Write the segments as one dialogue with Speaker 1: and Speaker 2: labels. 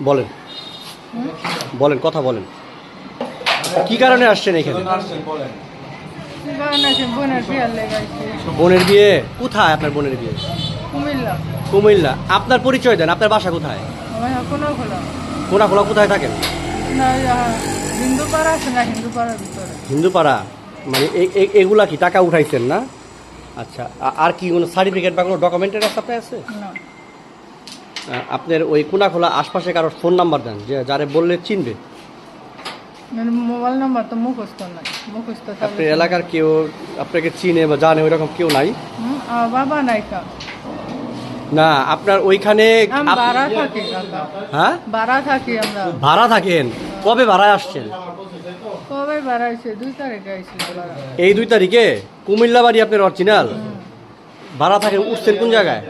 Speaker 1: বলেন। বলেন কথা বলেন। কি কারণে আসছেন এখানে?
Speaker 2: বোনের
Speaker 1: বিয়ে? কোথায় আপনার বোনের বিয়ে?
Speaker 2: কুমিল্লা।
Speaker 1: কুমিল্লা। আপনার পরিচয় দেন আপনার বাসা কোথায়?
Speaker 2: আমার খোলা
Speaker 1: কোনা খোলা কোথায় থাকেন?
Speaker 2: আছে
Speaker 1: হিন্দুপাড়া। মানে এগুলা কি টাকা উঠাইছেন না? আচ্ছা আর কি কোনো সার্টিফিকেট বা কোনো ডকুমেন্টের আছে
Speaker 2: না।
Speaker 1: আ, আপনার ওই কোনা খোলা আশপাশে কারোর ফোন নাম্বার দেন যে যারে বললে চিনবে।
Speaker 2: মানে মোবাইল নাম্বার তো মুখস্থ নাই মুখস্থ
Speaker 1: আপনার এলাকার কেউ আপনাকে চিনে বা জানে ওই রকম কেউ নাই?
Speaker 2: বাবা নাই
Speaker 1: না আপনার ওইখানে
Speaker 2: ভাড়া থাকি
Speaker 1: হ্যাঁ?
Speaker 2: ভাড়া থাকি আমরা।
Speaker 1: ভাড়া থাকেন? কবে ভাড়ায় আসছেন?
Speaker 2: কবে বাড়াইছে দুই তারিখে আইছিল
Speaker 1: এই দুই তারিখে? কুমিল্লা বাড়ি আপনার অরিজিনাল ভাড়া থাকেন উঠছেন কোন জায়গায়?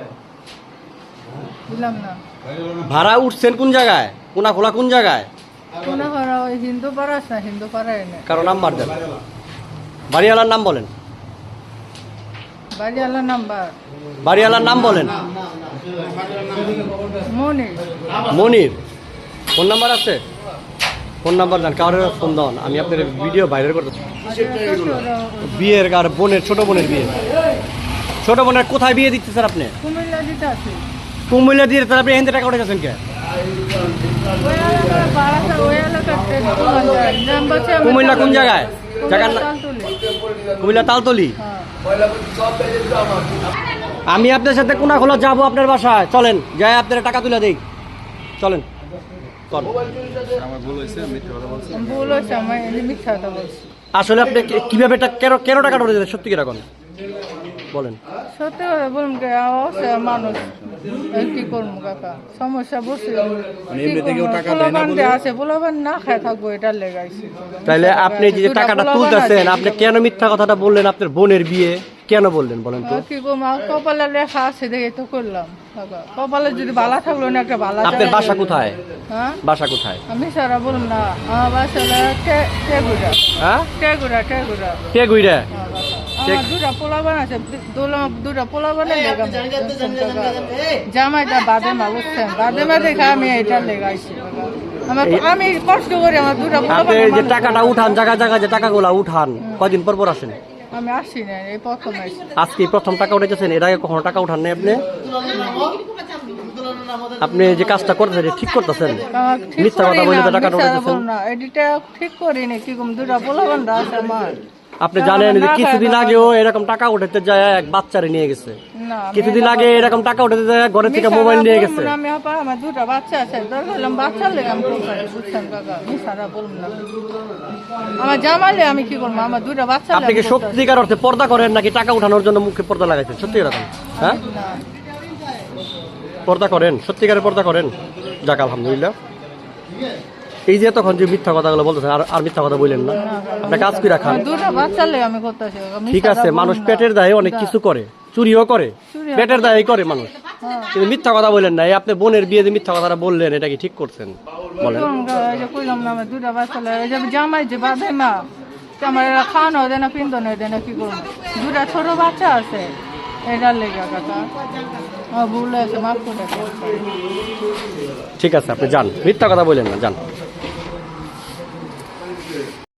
Speaker 2: দিলাম না।
Speaker 1: ভাড়া উঠছেন কোন জায়গায়? কোনা খোলা কোন জায়গায়?
Speaker 2: মনে করো ওই হিন্দু পাড়া আছে হিন্দু পাড়া এনে।
Speaker 1: কারও নাম্বার দেন। বাড়িওয়ালার নাম বলেন।
Speaker 2: বাড়িওয়ালা নাম্বার?
Speaker 1: বাড়িওয়ালার নাম বলেন।
Speaker 2: মনি
Speaker 1: মনির। ফোন নাম্বার আছে? ফোন নাম্বার দেন কারোর ফোন দেন আমি আপনার ভিডিও ভাইরাল করতে বিয়ের আর বোনের ছোট বোনের বিয়ে। ছোট বোনের কোথায় বিয়ে দিচ্ছে স্যার আপনি
Speaker 2: কুমিল্লা
Speaker 1: দিয়ে তাহলে আপনি এখান টাকা উঠেছেন কে? কুমিল্লা কোন জায়গায়? জায়গার। কুমিল্লা তালতলি। আমি আপনার সাথে কোনা খোলা যাব আপনার বাসায়। চলেন, যাই আপনার টাকা তুলে দেই। চলেন আসলে আপনি কীভাবে কেন টাকা দিলেন সত্যি কীরকম বলেন।
Speaker 2: সত্যি কথা বলুন মানুষ। কি করব কাকা সমস্যা বসে পোলাবান আছে পোলাবান না খায় থাকব এটা লেগাইছি
Speaker 1: তাহলে আপনি যে টাকাটা তুলতেছেন আপনি কেন মিথ্যা কথাটা বললেন? আপনার বোনের বিয়ে কেন বললেন বলেন তো?
Speaker 2: কি করব আমার কপালে লেখা আছে দেখে তো করলাম। কপালে যদি বালা থাকল না একটা বালা
Speaker 1: আপনার বাসা কোথায়?
Speaker 2: হ্যাঁ?
Speaker 1: বাসা কোথায়?
Speaker 2: আমি সারা বলুন না আমার বাসা হলো টেগুড়া
Speaker 1: হ্যাঁ?
Speaker 2: টেগুড়া টেগুড়া
Speaker 1: কে গুইরা?
Speaker 2: আমার দুটা পোলাবান আছে। দুটা পোলাবানের লেগা জামাইটা বাদেমা বুঝছেন? বাদেমা দেখে আমি এটা লেগাইছি। আমার আমি কষ্ট করে আমার দুটা
Speaker 1: আপনি যে টাকাটা উঠান জায়গা জায়গা যে টাকাগুলা উঠান কয়দিন পর পর আসেন?
Speaker 2: আমি আসি না এই প্রথম আসি।
Speaker 1: আজকে প্রথম টাকা উঠেছেন এর আগে কখনো টাকা উঠান নাই আপনি আপনি যে কাজটা করতেছেন ঠিক করতেছেন? মিথ্যা কথা বলে টাকাটা উঠাইতেছেন।
Speaker 2: না এডিটা ঠিক করিনি কি কম দুটা পোলাবান আছে আমার।
Speaker 1: আপনি জানেন যে কিছুদিন আগেও এরকম টাকা উঠাতে যায় এক বাচ্চারে নিয়ে গেছে। কিছুদিন আগে এরকম টাকা উঠাতে যায় ঘরে থেকে মোবাইল নিয়ে গেছে।
Speaker 2: আমি আপা আমার দুটা বাচ্চা আছে দরকার হলে আমি আমি বুঝছেন কাকা মিশারা বলব না। আমার জামালে আমি কি করব? আমার দুটা বাচ্চা
Speaker 1: আপনি কি সত্যিকার অর্থে পর্দা করেন নাকি টাকা উঠানোর জন্য মুখে পর্দা লাগাইছেন? সত্যি এরকম হ্যাঁ? পর্দা করেন সত্যিকারের পর্দা করেন। যাক আলহামদুলিল্লাহ। এই যে তখন যে মিথ্যা কথাগুলো বলতেছেন আর আর মিথ্যা কথা বললেন না। আপনি কাজ করে রাখান
Speaker 2: করতেছি
Speaker 1: ঠিক আছে মানুষ পেটের দায়ে অনেক কিছু করে চুরিও করে পেটের দায়ে করে মানুষ। কিন্তু মিথ্যা কথা বললেন না। এই আপনি বোনের বিয়ে যে মিথ্যা কথাটা বললেন এটা কি ঠিক করছেন? বলেন।
Speaker 2: জামাই যে মা আমার খাওয়ানো দেয় না পিন্দন দেয় না কি করব? দুটা ছোট বাচ্চা আছে এটার লেগে কাকা ভুল আছে মাফ করে
Speaker 1: ঠিক আছে আপনি যান। মিথ্যা কথা বললেন না যান।